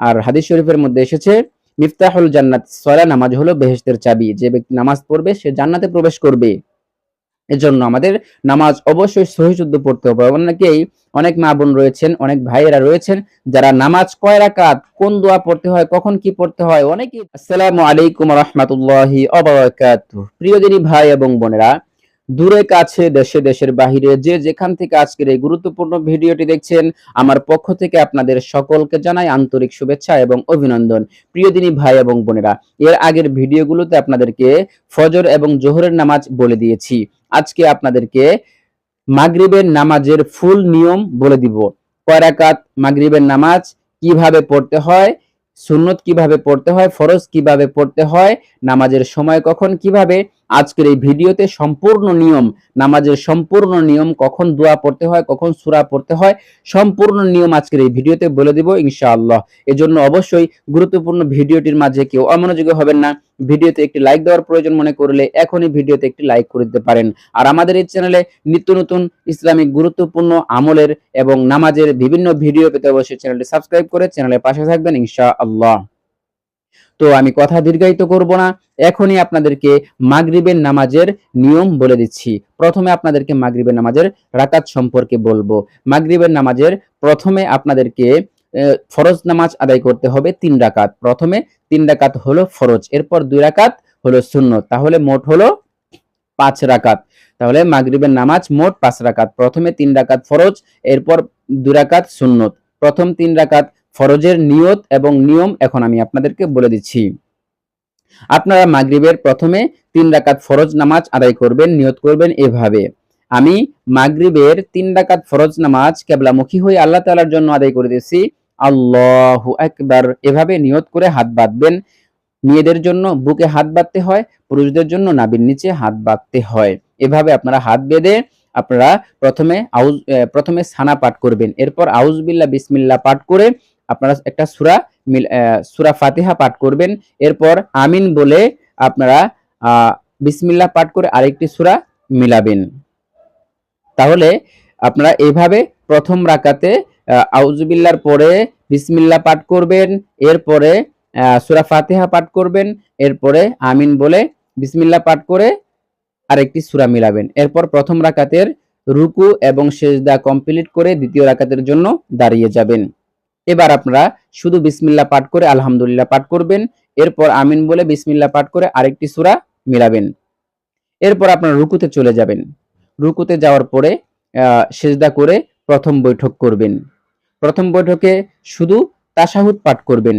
আর হাদিস শরীফের মধ্যে এসেছে, মিফতাহুল জান্নাত, সলা নামাজ হলো বেহেশতের চাবি। যে ব্যক্তি নামাজ পড়বে, সে জান্নাতে প্রবেশ করবে। এজন্য আমাদের নামাজ অবশ্যই সহিশুদ্ধ পড়তে হবে। অনেকেই, অনেক মা বোন রয়েছেন, অনেক ভাইয়েরা রয়েছেন, যারা নামাজ কয় রাকাত, কোন দোয়া পড়তে হয়, কখন কি পড়তে হয় অনেকে আসসালামু আলাইকুম রহমতুল্লাহি অবরাকাতুহু প্রিয় দিনী ভাই এবং বোনেরা দূরে কাছে, দেশে, দেশের বাহিরে, যে যেখান থেকে আজকের এই গুরুত্বপূর্ণ ভিডিওটি দেখছেন, আমার পক্ষ থেকে আপনাদের সকলকে জানাই আন্তরিক শুভেচ্ছা এবং অভিনন্দন। প্রিয় দিনী ভাই এবং বোনেরা, এর আগের ভিডিওগুলোতে আপনাদেরকে ফজর এবং জোহরের নামাজ বলে দিয়েছি। আজকে আপনাদেরকে মাগরিবের নামাজের ফুল নিয়ম বলে দিব। কয় রাকাত মাগরিবের নামাজ কীভাবে পড়তে হয়, সুন্নত কীভাবে পড়তে হয়, ফরজ কীভাবে পড়তে হয়, নামাজের সময় কখন কীভাবে আজকের এই ভিডিওতে সম্পূর্ণ নিয়ম, নামাজের সম্পূর্ণ নিয়ম, কখন দোয়া পড়তে হয়, কখন সুরা পড়তে হয়, সম্পূর্ণ নিয়ম আজকের এই ভিডিওতে বলে দিব ইনশাআল্লাহ। এজন্য অবশ্যই গুরুত্বপূর্ণ ভিডিওটির মাঝে কেউ অমনোযোগী হবেন না। ভিডিওতে একটি লাইক দেওয়ার প্রয়োজন মনে করলে এখনই ভিডিওতে একটি লাইক করে দিতে পারেন। আর আমাদের এই চ্যানেলে নিত্য নতুন ইসলামিক গুরুত্বপূর্ণ আমলের এবং নামাজের বিভিন্ন ভিডিও পেতে অবশ্যই চ্যানেলটি সাবস্ক্রাইব করে চ্যানেলের পাশে থাকবেন ইনশাআল্লাহ। তো আমি কথা দীর্ঘায়িত করব না। এখনই আপনাদেরকে মাগরিবের নামাজের নিয়ম বলে দিচ্ছি। প্রথমে আপনাদেরকে মাগরিবের নামাজের রাকাত সম্পর্কে বলব। মাগরিবের নামাজের প্রথমে আপনাদেরকে ফরজ নামাজ আদায় করতে হবে তিন রাকাত। প্রথমে তিন রাকাত হলো ফরজ, এরপর দুই রাকাত হলো সুন্নত। তাহলে মোট হলো পাঁচ রাকাত। তাহলে মাগরিবের নামাজ মোট পাঁচ রাকাত। প্রথমে তিন রাকাত ফরজ, এরপর দুই রাকাত সুন্নত। প্রথম তিন রাকাত ফরজের নিয়ত এবং নিয়ম এখন আমি আপনাদেরকে বলে দিচ্ছি। আপনারা মাগরিবের প্রথমে তিন রাকাত ফরজ নামাজ আদায় করবেন, নিয়ত করবেন এভাবে। আমি মাগরিবের তিন রাকাত ফরজ নামাজ কেবলামুখী হয়ে আল্লাহ তাআলার জন্য আদায় করে দিয়েছি। আল্লাহ একবার এভাবে নিয়ত করে হাত বাঁধবেন। মেয়েদের জন্য বুকে হাত বাঁধতে হয়, পুরুষদের জন্য নাবির নিচে হাত বাঁধতে হয়। এভাবে আপনারা হাত বেঁধে আপনারা প্রথমে আউজ প্রথমে সানা পাঠ করবেন। এরপর আউজবিল্লাহ বিসমিল্লা পাঠ করে আপনারা একটা সুরা সূরা ফাতিহা পাঠ করবেন। এরপর আমিন বলে আপনারা আহ, বিসমিল্লাহ পাঠ করে আরেকটি সূরা মিলাবেন। তাহলে আপনারা এইভাবে প্রথম রাকাতে আউজুবিল্লার পরে বিসমিল্লাহ পাঠ করবেন এরপরে সুরা ফাতিহা পাঠ করবেন এরপরে আমিন বলে বিসমিল্লাহ পাঠ করে আরেকটি সূরা মিলাবেন। এরপর প্রথম রাকাতের রুকু এবং সেজদা কমপ্লিট করে দ্বিতীয় রাকাতের জন্য দাঁড়িয়ে যাবেন। এবার আপনারা শুধু বিসমিল্লা পাঠ করে আলহামদুলিল্লাহ পাঠ করবেন। এরপর আমিন বলে বিসমিল্লা পাঠ করে আরেকটি সুরা মিলাবেন। এরপর আপনারা রুকুতে চলে যাবেন। রুকুতে যাওয়ার পরে সেজদা করে প্রথম বৈঠক করবেন। প্রথম বৈঠকে শুধু তাসাহুদ পাঠ করবেন।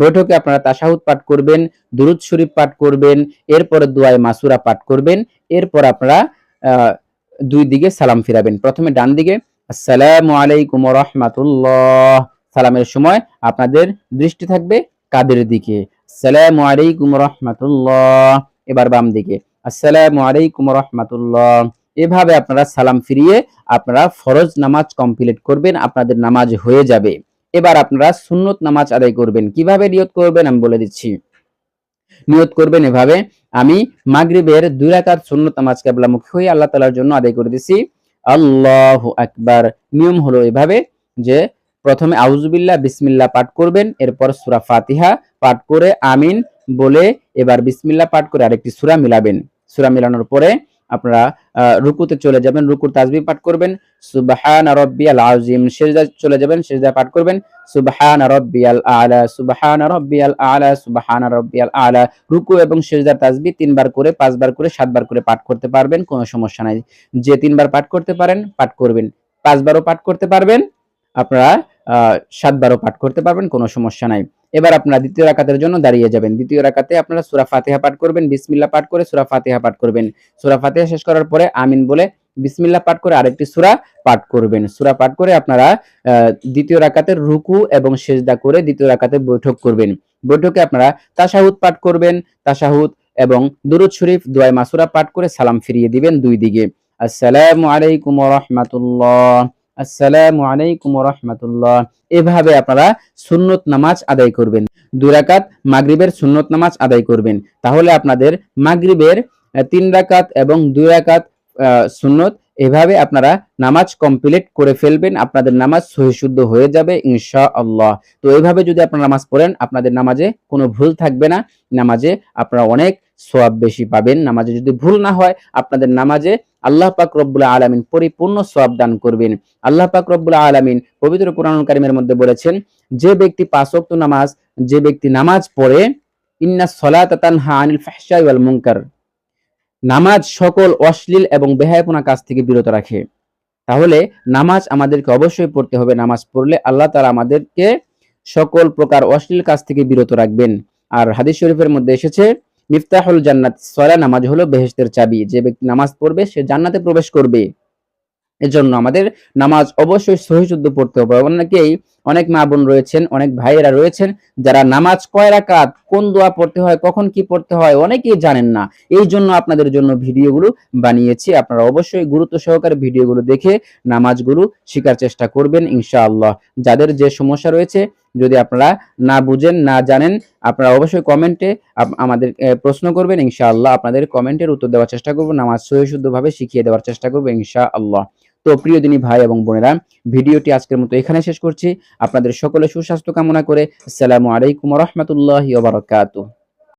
বৈঠকে আপনারা তাশাহুদ পাঠ করবেন, দুরুদ শরীফ পাঠ করবেন, এরপরে দোয়ায় মাসুরা পাঠ করবেন, এরপর আপনারা দুই দিকে সালাম ফিরাবেন। প্রথমে ডান দিকে, আসসালামু আলাইকুম রাহমাতুল্লাহ। সালামের সময় আপনাদের দৃষ্টি থাকবে কাদের দিকে? আসসালামু আলাইকুম রাহমাতুল্লাহ। এবার বাম দিকে, আসসালামু আলাইকুম রাহমাতুল্লাহ। এভাবে আপনারা সালাম ফিরিয়ে আপনারা ফরজ নামাজ কমপ্লিট করবেন, আপনাদের নামাজ হয়ে যাবে। এবার আপনারা সুন্নত নামাজ আদায় করবেন। কীভাবে নিয়ত করবেন আমি বলে দিচ্ছি। নিয়ত করবেন এভাবে, আমি মাগরিবের দুই রাকাত সুন্নত নামাজ কেবলামুখী হয়ে আল্লাহ তাআলার জন্য আদায় করে দিছি। আল্লাহু আকবার। নিয়ম হলো এভাবে যে, প্রথমে আউজুবিল্লাহ বিসমিল্লা পাঠ করবেন, এরপর সুরা ফাতিহা পাঠ করে আমিন বলে এবার বিসমিল্লা পাঠ করে আরেকটি সুরা মিলাবেন। সুরা মিলানোর পরে আপনারা রুকুতে চলে যাবেন, রুকুর তাজবি পাঠ করবেন। সুবহান রাব্বিয়াল আযীম সেজদা চলে যাবেন সেজদা পাঠ করবেন। সুবহান রাব্বিয়াল আলা সুবহান রাব্বিয়াল আলা সুবহান রাব্বিয়াল আলা রুকু এবং সেজদার তাজবি তিনবার করে, পাঁচবার করে, সাতবার করে পাঠ করতে পারবেন, কোনো সমস্যা নাই। যে তিনবার পাঠ করতে পারেন, পাঠ করবেন। পাঁচবারও পাঠ করতে পারবেন, আপনারা সাতবারও পাঠ করতে পারবেন, কোনো সমস্যা নাই। এবার আপনারা দ্বিতীয় রাকাতের জন্য দাঁড়িয়ে যাবেন। দ্বিতীয় রাকাতে আপনারা সূরা ফাতিহা পাঠ করবেন, বিসমিল্লাহ পাঠ করে সূরা ফাতিহা পাঠ করবেন। সূরা ফাতিহা শেষ করার পরে আমিন বলে বিসমিল্লা পাঠ করে আরেকটি সুরা পাঠ করবেন। সুরা পাঠ করে আপনারা দ্বিতীয় রাকাতের রুকু এবং সেজদা করে দ্বিতীয় রাকাতে বৈঠক করবেন। বৈঠকে আপনারা তাশাহুদ পাঠ করবেন, তাশাহুদ এবং দুরুদ শরীফ দোয়াই মাসুরা পাঠ করে সালাম ফিরিয়ে দিবেন দুই দিকে। আসসালামু আলাইকুম রাহমাতুল্লাহ। আসসালামু আলাইকুম রাহমাতুল্লাহ। এভাবে আপনারা সুন্নত নামাজ আদায় করবেন। দুই রাকাত মাগরিবের সুন্নত নামাজ আদায় করবেন। তাহলে আপনাদের মাগরিবের তিন রাকাত এবং দুই রাকাত সুন্নত এভাবে আপনারা নামাজ কমপ্লিট করে ফেলবেন। আপনাদের নামাজ সহিশুদ্ধ হয়ে যাবে ইনশা আল্লাহ তো এইভাবে যদি আপনারা নামাজ পড়েন, আপনাদের নামাজে কোনো ভুল থাকবে না। নামাজে আপনারা অনেক সোয়াব বেশি পাবেন। নামাজে যদি ভুল না হয়, আপনাদের নামাজে আল্লাহ পাক রব্বুল আলামিন পরিপূর্ণ সোয়াব দান করবেন। আল্লাহ পাক রব্বুল আলামিন পবিত্র কোরআন কারিমের মধ্যে বলেছেন, যে ব্যক্তি পাঁচ ওয়াক্ত নামাজ, যে ব্যক্তি নামাজ পড়ে, ইন্না সলাতা তানহা আনিল নামাজ সকল অশ্লীল এবং বেহায়াপনা কাজ থেকে বিরত রাখে। তাহলে নামাজ আমাদেরকে অবশ্যই পড়তে হবে। নামাজ পড়লে আল্লাহ তাআলা আমাদেরকে সকল প্রকার অশ্লীল কাজ থেকে বিরত রাখবেন। আর হাদিস শরীফের মধ্যে এসেছে মিফতাহুল জান্নাত, সলা নামাজ হলো বেহেশতের চাবি। যে ব্যক্তি নামাজ পড়বে, সে জান্নাতে প্রবেশ করবে। এজন্য আমাদের নামাজ অবশ্যই সহিশুদ্ধ পড়তে হবে। অনেকেই, অনেক মা বোন রয়েছেন, অনেক ভাইয়েরা রয়েছেন, যারা নামাজ কয় রাকাত, কোন দোয়া পড়তে হয়, কখন কি পড়তে হয়, অনেকেই জানেন না। এই জন্য আপনাদের জন্য ভিডিওগুলো বানিয়েছি। আপনারা অবশ্যই গুরুত্ব সহকারে ভিডিওগুলো দেখে নামাজগুলো শেখার চেষ্টা করবেন, ইনশাআল্লাহ। যাদের যে সমস্যা রয়েছে যদি আপনারা না বুঝেন, না জানেন, আপনারা অবশ্যই কমেন্টে আমাদের প্রশ্ন করবেন, ইনশাআল্লাহ আপনাদের কমেন্টের উত্তর দেওয়ার চেষ্টা করব, নামাজ সহিশুদ্ধভাবে শিখিয়ে দেওয়ার চেষ্টা করব, ইনশাআল্লাহ। তো প্রিয় দিনী ভাই এবং বোনেরা, ভিডিওটি আজকের মতো এখানে শেষ করছি। আপনাদের সকলে সুস্বাস্থ্য কামনা করে, আসসালামু আলাইকুম রহমতুল্লাহ বারাকাতুহ।